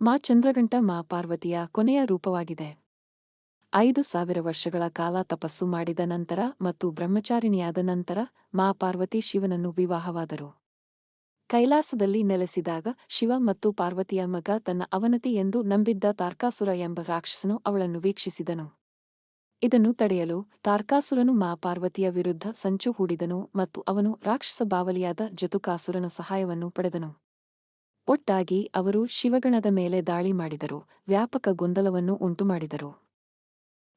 ಮಾ ಚಂದ್ರಗಂಟ ಮಾ ಪಾರ್ವತಿಯ ಕೊನೆಯ ರೂಪವಾಗಿದೆ. ಐದು ಸಾವಿರ ವರ್ಷಗಳ ಕಾಲ ತಪಸ್ಸು ಮಾಡಿದ ನಂತರ ಮತ್ತು ಬ್ರಹ್ಮಚಾರಿಣಿಯಾದ ನಂತರ ಮಾ ಪಾರ್ವತಿ ಶಿವನನ್ನು ವಿವಾಹವಾದರು. ಕೈಲಾಸದಲ್ಲಿ ನೆಲೆಸಿದಾಗ ಶಿವ ಮತ್ತು ಪಾರ್ವತಿಯ ಮಗ ತನ್ನ ಅವನತಿ ಎಂದು ನಂಬಿದ್ದ ತಾರ್ಕಾಸುರ ಎಂಬ ರಾಕ್ಷಸನು ಅವಳನ್ನು ವೀಕ್ಷಿಸಿದನು. ಇದನ್ನು ತಡೆಯಲು ತಾರ್ಕಾಸುರನು ಮಾ ಪಾರ್ವತಿಯ ವಿರುದ್ಧ ಸಂಚು ಹೂಡಿದನು ಮತ್ತು ಅವನು ರಾಕ್ಷಸ ಬಾವಲಿಯಾದ ಜತುಕಾಸುರನ ಸಹಾಯವನ್ನು ಪಡೆದನು. ಒಟ್ಟಾಗಿ ಅವರು ಶಿವಗಣದ ಮೇಲೆ ದಾಳಿ ಮಾಡಿದರು, ವ್ಯಾಪಕ ಗೊಂದಲವನ್ನು ಉಂಟುಮಾಡಿದರು.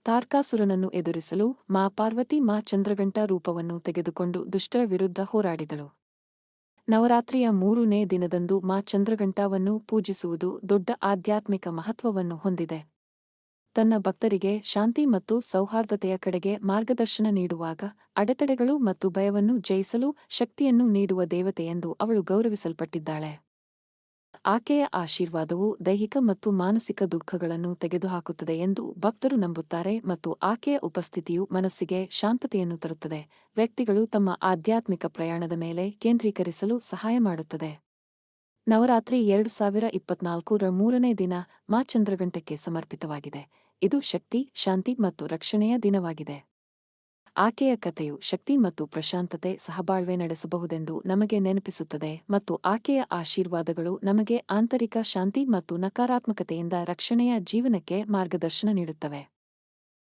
ತಾರ್ಕಾಸುರನನ್ನು ಎದುರಿಸಲು ಮಾ ಪಾರ್ವತಿ ಮಾ ಚಂದ್ರಗಂಟ ರೂಪವನ್ನು ತೆಗೆದುಕೊಂಡು ದುಷ್ಟರ ವಿರುದ್ಧ ಹೋರಾಡಿದಳು. ನವರಾತ್ರಿಯ ಮೂರನೇ ದಿನದಂದು ಮಾ ಚಂದ್ರಗಂಟಾವನ್ನು ಪೂಜಿಸುವುದು ದೊಡ್ಡ ಆಧ್ಯಾತ್ಮಿಕ ಮಹತ್ವವನ್ನು ಹೊಂದಿದೆ. ತನ್ನ ಭಕ್ತರಿಗೆ ಶಾಂತಿ ಮತ್ತು ಸೌಹಾರ್ದತೆಯ ಕಡೆಗೆ ಮಾರ್ಗದರ್ಶನ ನೀಡುವಾಗ ಅಡೆತಡೆಗಳು ಮತ್ತು ಭಯವನ್ನು ಜಯಿಸಲು ಶಕ್ತಿಯನ್ನು ನೀಡುವ ದೇವತೆಯೆಂದು ಅವಳು ಗೌರವಿಸಲ್ಪಟ್ಟಿದ್ದಾಳೆ. ಆಕೆಯ ಆಶೀರ್ವಾದವು ದೈಹಿಕ ಮತ್ತು ಮಾನಸಿಕ ದುಃಖಗಳನ್ನು ತೆಗೆದುಹಾಕುತ್ತದೆ ಎಂದು ಭಕ್ತರು ನಂಬುತ್ತಾರೆ ಮತ್ತು ಆಕೆಯ ಉಪಸ್ಥಿತಿಯು ಮನಸ್ಸಿಗೆ ಶಾಂತತೆಯನ್ನು ತರುತ್ತದೆ. ವ್ಯಕ್ತಿಗಳು ತಮ್ಮ ಆಧ್ಯಾತ್ಮಿಕ ಪ್ರಯಾಣದ ಮೇಲೆ ಕೇಂದ್ರೀಕರಿಸಲು ಸಹಾಯ ಮಾಡುತ್ತದೆ. ನವರಾತ್ರಿ ಎರಡು ಸಾವಿರ ಇಪ್ಪತ್ನಾಲ್ಕರ ಮೂರನೇ ದಿನ ಮಾ ಚಂದ್ರಗಂಟಕ್ಕೆ ಸಮರ್ಪಿತವಾಗಿದೆ. ಇದು ಶಕ್ತಿ, ಶಾಂತಿ ಮತ್ತು ರಕ್ಷಣೆಯ ದಿನವಾಗಿದೆ. ಆಕೆಯ ಕಥೆಯು ಶಕ್ತಿ ಮತ್ತು ಪ್ರಶಾಂತತೆ ಸಹಬಾಳ್ವೆ ನಡೆಸಬಹುದೆಂದು ನಮಗೆ ನೆನಪಿಸುತ್ತದೆ ಮತ್ತು ಆಕೆಯ ಆಶೀರ್ವಾದಗಳು ನಮಗೆ ಆಂತರಿಕ ಶಾಂತಿ ಮತ್ತು ನಕಾರಾತ್ಮಕತೆಯಿಂದ ರಕ್ಷಣೆಯ ಜೀವನಕ್ಕೆ ಮಾರ್ಗದರ್ಶನ ನೀಡುತ್ತವೆ.